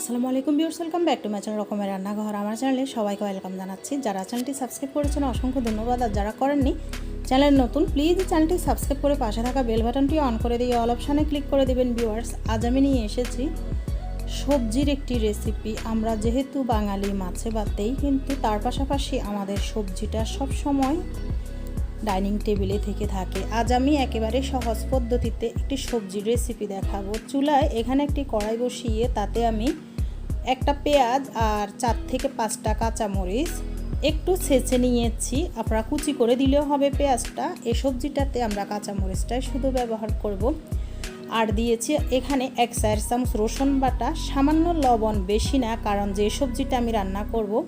আসসালামু আলাইকুম viewers welcome back to my channel রকমের রান্নাঘর। আমার চ্যানেলে সবাইকে ওয়েলকাম জানাচ্ছি। যারা চ্যানেলটি সাবস্ক্রাইব করেছেন, অসংখ্য ধন্যবাদ। আর যারা করেননি, চ্যানেল নতুন প্লিজ চ্যানেলটি সাবস্ক্রাইব করে পাশে থাকা বেল বাটনটি অন করে দিয়ে অল অপশানে ক্লিক করে দেবেন ভিউয়ার্স। আজ আমি নিয়ে এসেছি সবজির একটি রেসিপি আমরা যেহেতু বাঙালি, মাছে ভাতেই, কিন্তু তার পাশাপাশি আমাদের সবজিটা সব সময় ডাইনিং টেবিলে থেকে থাকে। আজ আমি একেবারে সহজ পদ্ধতিতে একটি সবজির রেসিপি দেখাবো। চুলায় এখানে একটি কড়াই বসিয়ে তাতে আমি একটা পেঁয়াজ আর চার থেকে পাঁচটা কাঁচামরিচ। একটু ছেঁচে নিয়েছি। আপনারা কুচি করে দিলেও হবে পেঁয়াজটা। এই সবজিটাতে আমরা কাঁচামরিচটাই শুধু ব্যবহার করব। আর দিয়েছি এখানে এক চার চামচ রসুন বাটা। সামান্য লবণ বেশি না, কারণ যে সবজিটা আমি রান্না করব,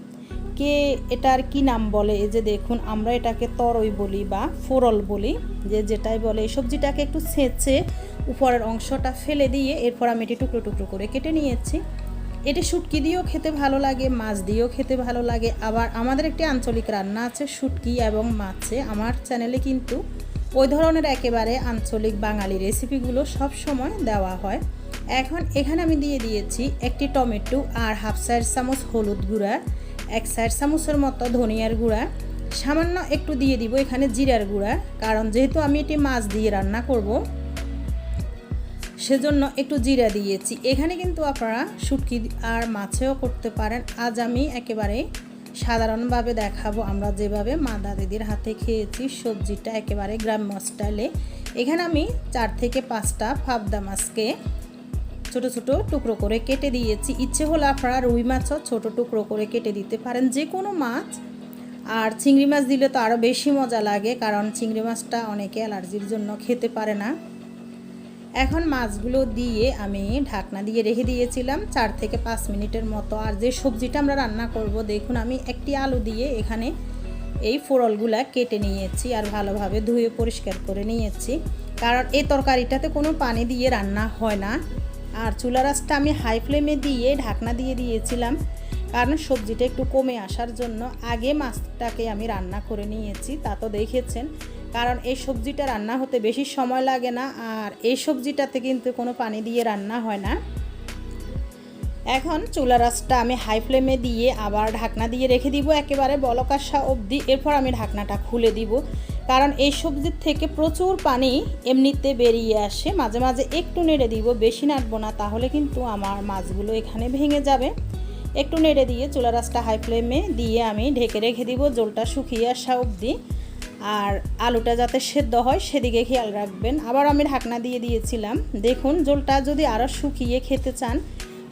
কে এটার কি নাম বলে? এই যে দেখুন, আমরা এটাকে তরই বলি বা ফোরল বলি। যে যেটাই বলে, এই সবজিটাকে একটু ছেঁচে উপরের অংশটা ফেলে দিয়ে এরপর আমি এটি টুকরো টুকরো করে কেটে নিয়েছি। এটি শুটকি দিয়েও খেতে ভালো লাগে, মাছ দিয়েও খেতে ভালো লাগে। আবার আমাদের একটি আঞ্চলিক রান্না আছে, শুটকি এবং মাছে। আমার চ্যানেলে কিন্তু ওই ধরনের একেবারে আঞ্চলিক বাঙালি রেসিপিগুলো সব সময় দেওয়া হয়। এখন এখানে আমি দিয়ে দিয়েছি একটি টমেটো আর হাফ চার চামচ হলুদ গুঁড়া, এক সাইড চামচের মতো ধনিয়ার গুঁড়া। সামান্য একটু দিয়ে দিব এখানে জিরার গুঁড়া, কারণ যেহেতু আমি এটি মাছ দিয়ে রান্না করব সেজন্য একটু জিরা দিয়েছি। এখানে কিন্তু আপনারা শুটকি আর মাছেও করতে পারেন। আজ আমি একেবারে সাধারণভাবে দেখাবো আমরা যেভাবে মা দাদিদের হাতে খেয়েছি সবজিটা একেবারে গ্রাম্য স্টাইলে। এখানে আমি চার থেকে পাঁচটা ফাবদা মাছকে ছোট ছোট টুকরো করে কেটে দিয়েছি। ইচ্ছে হলে আপনারা রুই মাছও ছোট টুকরো করে কেটে দিতে পারেন। যে কোনো মাছ, আর চিংড়ি মাছ দিলে তো আরও বেশি মজা লাগে, কারণ চিংড়ি মাছটা অনেকে অ্যালার্জির জন্য খেতে পারে না। এখন মাছগুলো দিয়ে আমি ঢাকনা দিয়ে রেখে দিয়েছিলাম চার থেকে পাঁচ মিনিটের মতো। আর যে সবজিটা আমরা রান্না করব, দেখুন আমি একটি আলু দিয়ে এখানে এই ফোড়লগুলা কেটে নিয়েছি আর ভালোভাবে ধুয়ে পরিষ্কার করে নিয়েছি। কারণ এই তরকারিটাতে কোনো পানি দিয়ে রান্না হয় না। আর চুলা রাসটা আমি হাই ফ্লেমে দিয়ে ঢাকনা দিয়ে দিয়েছিলাম, কারণ সবজিটা একটু কমে আসার জন্য। আগে মাছটাকে আমি রান্না করে নিয়েছি, তা তো দেখেছেন। কারণ এই সবজিটা রান্না হতে বেশি সময় লাগে না আর এই সবজিটাতে কিন্তু কোনো পানি দিয়ে রান্না হয় না। এখন চুলা রাসটা আমি হাই ফ্লেমে দিয়ে আবার ঢাকনা দিয়ে রেখে দিব একেবারে বলকাশা অবধি। এরপর আমি ঢাকনাটা খুলে দিব। কারণ এই সবজির থেকে প্রচুর পানি এমনিতে বেরিয়ে আসে। মাঝে মাঝে একটু নেড়ে দিব, বেশি নাড়বো না, তাহলে কিন্তু আমার মাছগুলো এখানে ভেঙে যাবে। একটু নেড়ে দিয়ে চুলা রাসটা হাই ফ্লেমে দিয়ে আমি ঢেকে রেখে দিব, জলটা শুকিয়ে আসা অবধি। আর আলুটা যাতে সেদ্ধ হয় সেদিকে খেয়াল রাখবেন। আবার আমি ঢাকনা দিয়ে দিয়েছিলাম। দেখুন, জলটা যদি আরও শুকিয়ে খেতে চান,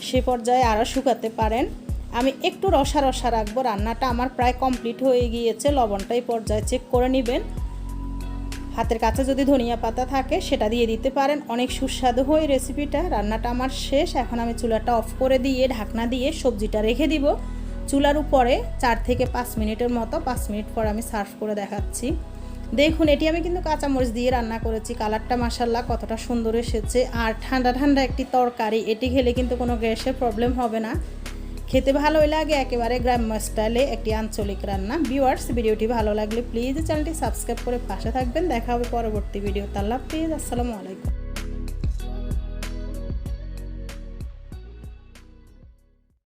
সে পর্যায়ে আরও শুকাতে পারেন। আমি একটু রসা রসা রাখব। রান্নাটা আমার প্রায় কমপ্লিট হয়ে গিয়েছে। লবণটাই পর্যায়ে চেক করে নেবেন। হাতের কাছে যদি ধনিয়া পাতা থাকে, সেটা দিয়ে দিতে পারেন। অনেক সুস্বাদু হয় রেসিপিটা রান্নাটা আমার শেষ। এখন আমি চুলাটা অফ করে দিয়ে, ঢাকনা দিয়ে সবজিটা রেখে দিব। চুলার উপরে চার থেকে পাঁচ মিনিটের মতো, পাঁচ মিনিট পর আমি সার্ভ করে দেখাচ্ছি। দেখুন, এটি আমি কিন্তু কাঁচামরিচ দিয়ে রান্না করেছি। কালারটা মাসাল্লাহ কতটা সুন্দর এসেছে। আর ঠান্ডা ঠান্ডা একটি তরকারি, এটি খেলে কিন্তু কোনো গ্যাসের প্রবলেম হবে না। খেতে ভালোই লাগে, একেবারে গ্রাম্য স্টাইলে একটি আঞ্চলিক রান্না। ভিউয়ার্স, ভিডিওটি ভালো লাগলে প্লিজ চ্যানেলটি সাবস্ক্রাইব করে পাশে থাকবেন। দেখা হবে পরবর্তী ভিডিও তাল্লা প্লিজ আসসালামু আলাইকুম।